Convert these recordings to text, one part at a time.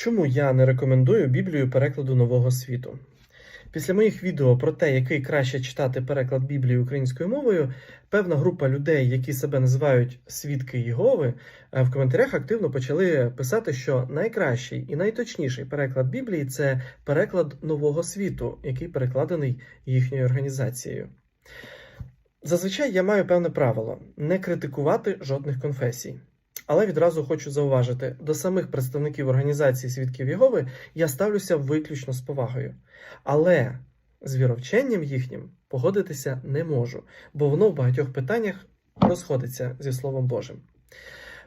Чому я не рекомендую Біблію перекладу нового світу? Після моїх відео про те, який краще читати переклад Біблії українською мовою, певна група людей, які себе називають свідки Єгови, е, в коментарях активно почали писати, що найкращий і найточніший переклад Біблії це переклад нового світу, який перекладений їхньою організацією. Зазвичай я маю певне правило не критикувати жодних конфесій. Але відразу хочу зауважити, до самих представників організації свідків Єгови я ставлюся виключно з повагою. Але з віровченням їхнім погодитися не можу, бо воно в багатьох питаннях розходиться зі Словом Божим.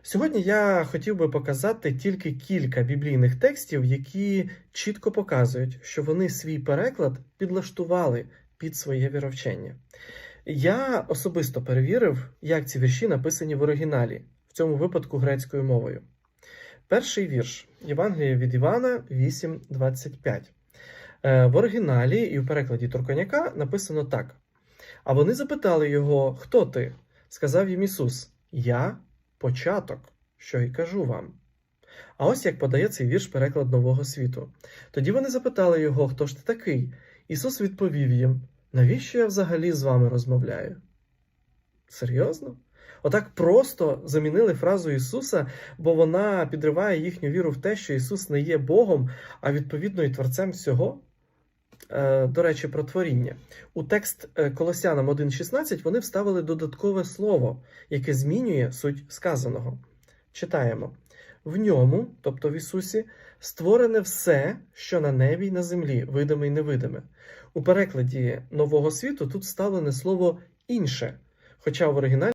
Сьогодні я хотів би показати тільки кілька біблійних текстів, які чітко показують, що вони свій переклад підлаштували під своє віровчення. Я особисто перевірив, як ці вірші написані в оригіналі, в цьому випадку грецькою мовою. Перший вірш Євангелія від Івана 8.25. Е, В оригіналі і в перекладі Турконяка написано так: А вони запитали його, хто ти? Сказав їм Ісус: Я початок, що й кажу вам. А ось як подає цей вірш переклад Нового світу. Тоді вони запитали його, хто ж ти такий? Ісус відповів їм: Навіщо я взагалі з вами розмовляю? Серйозно? Отак просто замінили фразу Ісуса, бо вона підриває їхню віру в те, що Ісус не є Богом, а відповідно і Творцем всього. Е, До речі, про творіння. У текст е, Колосянам 1.16 вони вставили додаткове слово, яке змінює суть сказаного. Читаємо: в ньому, тобто в Ісусі, створене все, що на небі й на землі, видиме й невидиме. У перекладі Нового світу тут вставлене слово інше, хоча в оригіналі